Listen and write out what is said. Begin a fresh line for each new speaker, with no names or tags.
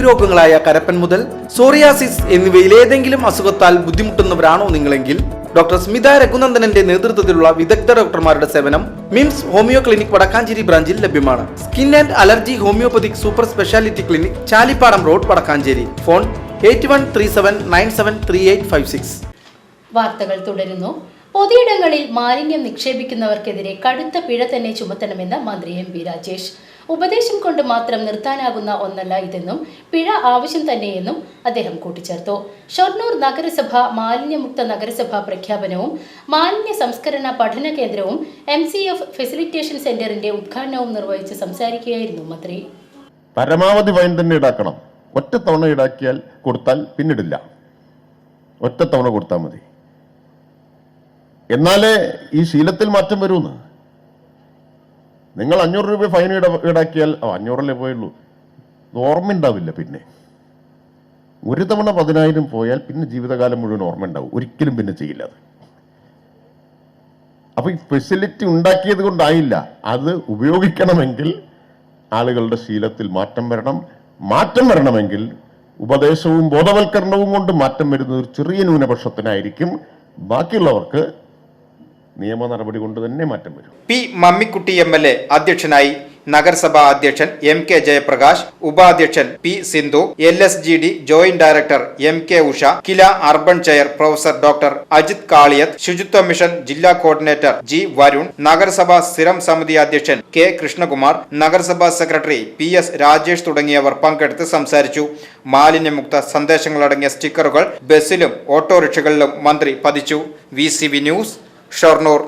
ത്വക്ക് രോഗങ്ങളായ കരപ്പൻ മുതൽ സോറിയാസിസ് എന്നിവയിൽ ഏതെങ്കിലും അസുഖത്താൽ ബുദ്ധിമുട്ടുന്നവരാണോ നിങ്ങളെങ്കിൽ? ഡോക്ടർ സ്മിത രഘുനന്ദനന്റെ നേതൃത്വത്തിലുള്ള വിദഗ്ധ ഡോക്ടർമാരുടെ സേവനം മിംസ് ഹോമിയോ ക്ലിനിക് വടക്കാഞ്ചേരി ബ്രാഞ്ചിൽ ലഭ്യമാണ്. Skin and allergy homeopathic super speciality clinic Chalippadam road Vadakkanchery. Phone eight one three seven nine seven three eight five six.
വാർത്തകൾ തുടരുന്നു. പൊതുയിടങ്ങളിൽ മാലിന്യം നിക്ഷേപിക്കുന്നവർക്കെതിരെ കടുത്ത പിഴ തന്നെ ചുമത്തണമെന്ന് മന്ത്രി എം വി രാജേഷ്. ഉപദേശം കൊണ്ട് മാത്രം നിർത്താനാകുന്ന ഒന്നല്ല ഇതെന്നും പിഴ ആവശ്യം തന്നെയെന്നും അദ്ദേഹം കൂട്ടിച്ചേർത്തു. ഷൊർണൂർ നഗരസഭ മാലിന്യമുക്ത നഗരസഭ പ്രഖ്യാപനവും മാലിന്യ സംസ്കരണ പഠന കേന്ദ്രവും എം സി എഫ് ഫെസിലിറ്റേഷൻ സെന്ററിന്റെ ഉദ്ഘാടനവും നിർവഹിച്ച് സംസാരിക്കുകയായിരുന്നു മന്ത്രി.
പരമാവധി ഫൈൻ തന്നെ ഈടാക്കണം. ഒറ്റത്തവണ ഈടാക്കിയാൽ കൊടുത്താൽ പിന്നിടില്ല. ഒറ്റത്തവണ കൊടുത്താൽ മതി. എന്നാലേ ഈ ശീലത്തിൽ മാറ്റം വരൂന്ന്. നിങ്ങൾ അഞ്ഞൂറ് രൂപ ഫൈൻ ഈട ഈടാക്കിയാൽ ഓ അഞ്ഞൂറല്ലേ പോയുള്ളൂ. ഇത് ഓർമ്മയുണ്ടാവില്ല പിന്നെ. ഒരു തവണ പതിനായിരം പോയാൽ പിന്നെ ജീവിതകാലം മുഴുവൻ ഓർമ്മ ഉണ്ടാവും ഒരിക്കലും പിന്നെ ചെയ്യില്ല അത്. അപ്പോൾ ഈ ഫെസിലിറ്റി ഉണ്ടാക്കിയത് കൊണ്ടായില്ല. അത് ഉപയോഗിക്കണമെങ്കിൽ ആളുകളുടെ ശീലത്തിൽ മാറ്റം വരണം. മാറ്റം വരണമെങ്കിൽ ഉപദേശവും ബോധവൽക്കരണവും കൊണ്ട് മാറ്റം വരുന്ന ഒരു ചെറിയ ന്യൂനപക്ഷത്തിനായിരിക്കും. ബാക്കിയുള്ളവർക്ക് നിയമ നടപടി കൊണ്ട് തന്നെ മാറ്റം വരും.
P Mammikutty M L A അധ്യക്ഷനായി നഗരസഭാ അധ്യക്ഷൻ എം കെ ജയപ്രകാശ് ഉപാധ്യക്ഷൻ P Sindhu L S G D joint director M K Usha KILA urban chair professor doctor Ajith Kaliyath ശുചിത്വ മിഷൻ ജില്ലാ കോർഡിനേറ്റർ ജി വരുൺ നഗരസഭാ സ്ഥിരം സമിതി അധ്യക്ഷൻ കെ കൃഷ്ണകുമാർ നഗരസഭാ സെക്രട്ടറി പി എസ് രാജേഷ് തുടങ്ങിയവർ പങ്കെടുത്ത് സംസാരിച്ചു. മാലിന്യമുക്ത സന്ദേശങ്ങളടങ്ങിയ സ്റ്റിക്കറുകൾ ബസ്സിലും ഓട്ടോറിക്ഷകളിലും മന്ത്രി പതിച്ചു. V news Shoranur.